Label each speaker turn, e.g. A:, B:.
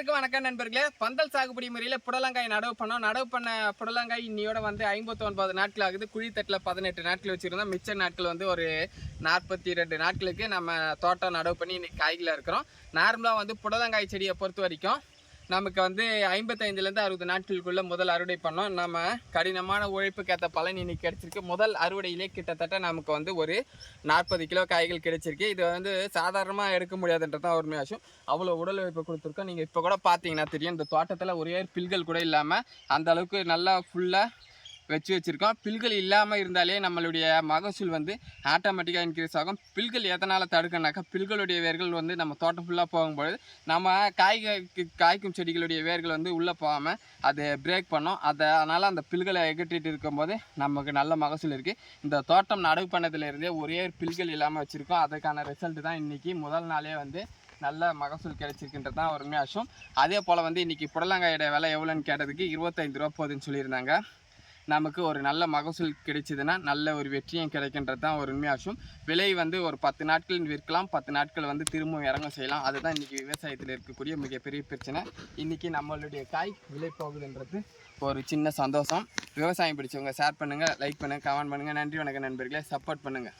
A: அனைவருக்கும் வணக்கம் நண்பர்களே. பந்தல் சாகுபடி முறையில் புடலங்காய் நடவு பண்ணோம். நடவு பண்ண புடலங்காய் இன்னையோட வந்து ஐம்பத்தி ஒன்பது நாட்கள் ஆகுது. குழித்தட்டில் பதினெட்டு நாட்கள் வச்சுருந்தோம். மிச்ச நாட்கள் வந்து ஒரு நாற்பத்தி ரெண்டு நாட்களுக்கு நம்ம தோட்டம் நடவு பண்ணி இன்னைக்கு காய்களை இருக்கிறோம். நார்மலாக வந்து புடலங்காய் செடியை பொறுத்த வரைக்கும் நமக்கு வந்து ஐம்பத்தைந்துலேருந்து அறுபது நாட்களுக்குள்ள முதல் அறுவடை பண்ணோம். நம்ம கடினமான உழைப்புக்கேற்ற பலன் இன்னைக்கு கிடைச்சிருக்கு. முதல் அறுவடையிலே கிட்டத்தட்ட நமக்கு வந்து ஒரு நாற்பது கிலோ காய்கள் கிடைச்சிருக்கு. இது வந்து சாதாரணமாக எடுக்க முடியாதுன்றது தான் ஒரு ஆச்சும் அவ்வளோ உடல் உழைப்பு கொடுத்துருக்கோம். நீங்கள் இப்போ கூட பார்த்தீங்கன்னா தெரியும். இந்த தோட்டத்தில் ஒரே பில்கள் கூட இல்லாமல் அந்த அளவுக்கு நல்லா ஃபுல்லாக வச்சு வச்சுருக்கோம். பில்கள் இல்லாமல் இருந்தாலே நம்மளுடைய மகசூல் வந்து ஆட்டோமேட்டிக்காக இன்க்ரீஸ் ஆகும். பில்கள் எதனால் தடுக்கனாக்கா பில்களுடைய வேர்கள் வந்து நம்ம தோட்டம் ஃபுல்லாக போகும்பொழுது நம்ம காய்க காய்க்கும் செடிகளுடைய வேர்கள் வந்து உள்ளே போகாமல் அது பிரேக் பண்ணோம். அதை அதனால் அந்த பில்களை எகட்டிட்டு இருக்கும்போது நமக்கு நல்ல மகசூல் இருக்குது இந்த தோட்டம் நடவு பண்ணதுலேருந்தே ஒரே பில்கள் இல்லாமல் வச்சுருக்கோம். அதுக்கான ரிசல்ட் தான் இன்றைக்கி முதல் நாளே வந்து நல்ல மகசூல் கிடைச்சிருக்குன்றது தான் ஒரு மேஷம் அதே போல் வந்து இன்றைக்கி புடலங்காயோட விலை எவ்வளோன்னு கேட்டதுக்கு இருபத்தைந்து ரூபா போகுதுன்னு சொல்லியிருந்தாங்க. நமக்கு ஒரு நல்ல மகசூல் கிடைச்சதுன்னா நல்ல ஒரு வெற்றியும் கிடைக்கின்றது தான் ஒரு உண்மையாச்சும். விலை வந்து ஒரு பத்து நாட்கள் விற்கலாம் பத்து நாட்கள் வந்து திரும்பவும் இறங்க செய்யலாம். அதுதான் இன்றைக்கி விவசாயத்தில் இருக்கக்கூடிய மிகப்பெரிய பிரச்சனை. இன்றைக்கி நம்மளுடைய காய் விலை போகுதுன்றது ஒரு சின்ன சந்தோஷம். விவசாயம் பிடிச்சவங்க ஷேர் பண்ணுங்கள் லைக் பண்ணுங்கள் கமெண்ட் பண்ணுங்கள் நன்றி வணக்கம் நண்பர்களே. சப்போர்ட் பண்ணுங்கள்